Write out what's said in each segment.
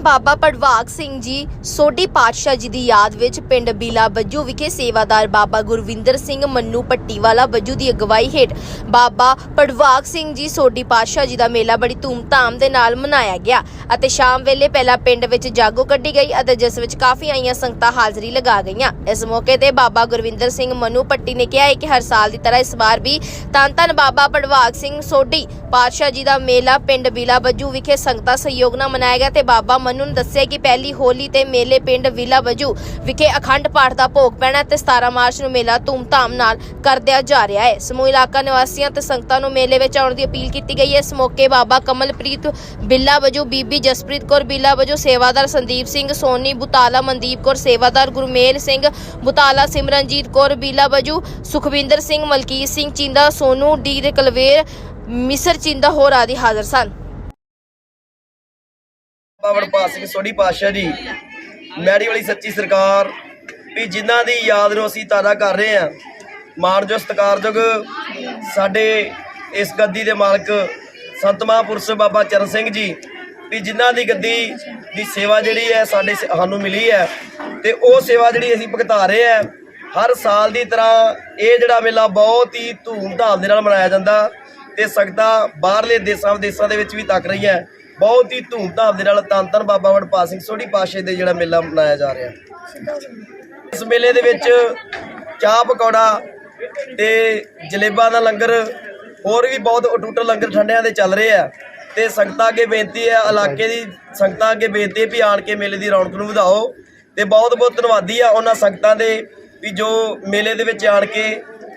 ਬਾਬਾ ਪੜਵਾਕ ਸਿੰਘ ਜੀ, ਸੋਢੀ ਪਾਤਸ਼ਾਹ ਜੀ ਦੀ ਯਾਦ ਵਿੱਚ ਪਿੰਡ ਬੀਲਾ ਬੱਜੂ ਵਿਖੇ ਸੇਵਾਦਾਰ ਬਾਬਾ ਗੁਰਵਿੰਦਰ ਸਿੰਘ ਮੰਨੂ ਪੱਟੀਵਾਲਾ ਬੱਜੂ ਦੀ ਅਗਵਾਈ ਹੇਠ ਬਾਬਾ ਪੜਵਾਕ ਸਿੰਘ ਜੀ, ਸੋਢੀ ਪਾਤਸ਼ਾਹ ਜੀ ਦਾ ਮੇਲਾ ਬੜੀ ਧੂਮਧਾਮ ਦੇ ਨਾਲ ਮਨਾਇਆ ਗਿਆ ਅਤੇ ਸ਼ਾਮ ਵੇਲੇ ਪਹਿਲਾਂ ਪਿੰਡ ਵਿੱਚ ਜਾਗੋ ਕੱਢੀ ਗਈ ਅਤੇ ਜਿਸ ਵਿੱਚ ਕਾਫੀ ਆਈਆਂ ਸੰਗਤਾਂ ਹਾਜ਼ਰੀ ਲਗਾ ਗਈਆਂ। ਇਸ ਮੌਕੇ ਤੇ ਬਾਬਾ ਗੁਰਵਿੰਦਰ ਸਿੰਘ ਮੰਨੂ ਪੱਟੀ ਨੇ ਕਿਹਾ ਹੈ ਕਿ ਹਰ ਸਾਲ ਦੀ ਤਰ੍ਹਾਂ ਇਸ ਵਾਰ ਵੀ ਧੰਨ ਧੰਨ ਬਾਬਾ ਪੜਵਾਕ ਸਿੰਘ, ਸੋਢੀ ਪਾਤਸ਼ਾਹ ਜੀ ਦਾ ਮੇਲਾ ਪਿੰਡ ਬੀਲਾ ਬੱਜੂ ਵਿਖੇ ਸੰਗਤਾਂ ਸਹਿਯੋਗ ਨਾਲ ਮਨਾਇਆ ਗਿਆ ਤੇ ਬਾਬਾ ਮੰਨੂ ਨੇ ਦੱਸਿਆ ਕਿ ਪਹਿਲੀ ਹੋਲੀ ਤੇ ਮੇਲੇ ਪਿੰਡ ਬੀਲਾ ਵਜੂ ਵਿਖੇ ਅਖੰਡ ਪਾਠ ਦਾ ਭੋਗ ਪੈਣਾ ਤੇ 17 ਮਾਰਚ ਨੂੰ ਮੇਲਾ ਧੂਮਧਾਮ ਨਾਲ ਕਰਦਿਆ ਜਾ ਰਿਹਾ ਹੈ। ਸਮੂਹ ਇਲਾਕਾ ਨਿਵਾਸੀਆਂ ਤੇ ਸੰਗਤਾਂ ਨੂੰ ਮੇਲੇ ਵਿੱਚ ਆਉਣ ਦੀ ਅਪੀਲ ਕੀਤੀ ਗਈ। ਹੈ ਇਸ ਮੌਕੇ ਬਾਬਾ ਕਮਲਪ੍ਰੀਤ ਬਿੱਲਾ ਵਜੋਂ, ਬੀਬੀ ਜਸਪ੍ਰੀਤ ਕੌਰ ਬਿੱਲਾ ਵਜੋਂ, ਸੇਵਾਦਾਰ ਸੰਦੀਪ ਸਿੰਘ, ਸੋਨੀ ਬੁਤਾਲਾ, ਮਨਦੀਪ ਕੌਰ, ਸੇਵਾਦਾਰ ਗੁਰਮੇਲ ਸਿੰਘ ਬੁਤਾਲਾ, ਸਿਮਰਨਜੀਤ ਕੌਰ ਬਿੱਲਾ ਵਜੂ, ਸੁਖਵਿੰਦਰ ਸਿੰਘ, ਮਲਕੀਤ ਸਿੰਘ ਚਿੰਦਾ, ਸੋਨੂ, ਡੀ ਦੇ ਕਲਵੇਰ, ਮਿਸਰ ਚਿੰਦਾ, ਹੋਰ ਆਦਿ ਹਾਜ਼ਰ ਸਨ। ਬਾਬਾ ਵਡਭਾਗ ਸਿੰਘ ਸੋਢੀ ਪਾਤਸ਼ਾਹ ਜੀ। ਮੈੜੀ ਵਾਲੀ ਸੱਚੀ ਸਰਕਾਰ, ਵੀ ਜਿਨ੍ਹਾਂ ਦੀ ਯਾਦ ਨੂੰ ਅਸੀਂ ਤਾਜ਼ਾ ਕਰ ਰਹੇ ਹਾਂ ਮਾਣਯੋਗ ਸਤਿਕਾਰਯੋਗ ਸਾਡੇ ਇਸ ਗੱਦੀ ਦੇ ਮਾਲਕ ਸੰਤ ਮਹਾਂਪੁਰਸ਼ ਬਾਬਾ ਚਰਨ ਸਿੰਘ ਜੀ, ਵੀ ਜਿਨ੍ਹਾਂ ਦੀ ਗੱਦੀ ਦੀ ਸੇਵਾ ਜਿਹੜੀ ਹੈ ਸਾਡੇ ਸ- ਸਾਨੂੰ ਮਿਲੀ ਹੈ ਤੇ ਉਹ ਸੇਵਾ ਜਿਹੜੀ ਅਸੀਂ ਭਗਤਾ ਰਹੇ ਹਾਂ, ਹਰ ਸਾਲ ਦੀ ਤਰ੍ਹਾਂ ਇਹ ਜਿਹੜਾ ਮੇਲਾ ਬਹੁਤ ਹੀ ਧੂਮਧਾਮ ਦੇ ਨਾਲ ਮਨਾਇਆ ਜਾਂਦਾ ਤੇ ਸੰਗਤਾਂ ਬਾਹਰਲੇ ਦੇਸ਼ਾਂ ਵਿਦੇਸ਼ਾਂ ਦੇ ਵਿੱਚ ਵੀ ਤੱਕ ਰਹੀਆਂ। ਬਹੁਤ ਹੀ ਧੂਮਧਾਮ ਦੇ ਨਾਲ ਤਨ ਧੰਨ ਬਾਬਾ ਵਡਭਾਗ ਸਿੰਘ ਸੋਢੀ ਪਾਤਸ਼ਾਹ ਦੇ ਜਿਹੜਾ ਮੇਲਾ ਮਨਾਇਆ ਜਾ ਰਿਹਾ। ਇਸ ਮੇਲੇ ਦੇ ਵਿੱਚ ਚਾਹ ਪਕੌੜਾ ਤੇ ਜਲੇਬਾਂ ਦਾ ਲੰਗਰ, ਹੋਰ ਵੀ ਬਹੁਤ ਅਟੁੱਟ ਲੰਗਰ ਠੰਡਿਆਂ ਦੇ ਚੱਲ ਰਹੇ ਆ। ਤੇ ਸੰਗਤਾਂ ਅੱਗੇ ਬੇਨਤੀ ਹੈ, ਇਲਾਕੇ ਦੀ ਸੰਗਤਾਂ ਅੱਗੇ ਬੇਨਤੀ ਵੀ ਆਣ ਕੇ ਮੇਲੇ ਦੀ ਰੌਣਕ ਨੂੰ ਵਧਾਓ। ਤੇ ਬਹੁਤ ਬਹੁਤ ਧੰਨਵਾਦੀ ਆ ਉਹਨਾਂ ਸੰਗਤਾਂ ਦੇ ਵੀ ਜੋ ਮੇਲੇ ਦੇ ਵਿੱਚ ਆਣ ਕੇ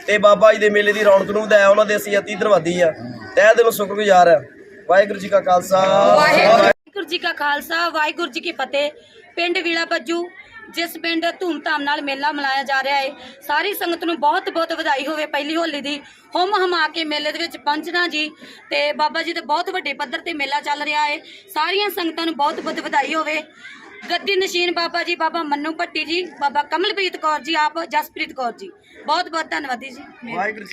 ਤੇ ਬਾਬਾ ਜੀ ਦੇ ਮੇਲੇ ਦੀ ਰੌਣਕ ਨੂੰ ਵਧਾਇਆ, ਉਹਨਾਂ ਦੇ ਅਸੀਂ ਅਤੀ ਧੰਨਵਾਦੀ ਆ। ਤਹਿ ਦਿਲੋਂ ਸ਼ੁਕਰਗੁਜ਼ਾਰ ਆ। ਵਾਹਿਗੁਰੂ ਜੀ ਕਾ ਖਾਲਸਾ। ਵਾਹਿਗੁਰੂ ਜੀ ਕਾ ਖਾਲਸਾ ਵਾਹਿਗੁਰੂ ਜੀ ਕੀ ਫਤਿਹ। ਪਿੰਡ ਵੀਲਾ ਬੱਜੂ ਜਿਸ ਪਿੰਡ ਧੂਮਧਾਮ ਨਾਲ ਮੇਲਾ ਮਨਾਇਆ ਜਾ ਰਿਹਾ ਹੈ ਸਾਰੀ ਸੰਗਤ ਨੂੰ ਬਹੁਤ ਬਹੁਤ ਵਧਾਈ ਹੋਵੇ ਪਹਿਲੀ ਹੋਲੀ ਦੀ। ਹੁਮ ਹਮਾ ਕੇ ਮੇਲੇ ਦੇ ਵਿੱਚ ਪਹੁੰਚਣਾ ਜੀ ਤੇ ਬਾਬਾ ਜੀ ਦੇ ਬਹੁਤ ਵੱਡੇ ਪੱਧਰ ਤੇ ਮੇਲਾ ਚੱਲ ਰਿਹਾ ਹੈ ਸਾਰੀਆਂ ਸੰਗਤਾਂ ਨੂੰ ਬਹੁਤ ਬਹੁਤ ਵਧਾਈ ਹੋਵੇ। ਗੱਦੀ ਨਸ਼ੀਨ ਬਾਬਾ ਜੀ ਬਾਬਾ ਮੰਨੂ ਭੱਟੀ ਜੀ ਬਾਬਾ ਕਮਲਪ੍ਰੀਤ ਕੌਰ ਜੀ ਆਪ ਜਸਪ੍ਰੀਤ ਕੌਰ ਜੀ। ਬਹੁਤ ਬਹੁਤ ਧੰਨਵਾਦੀ ਜੀ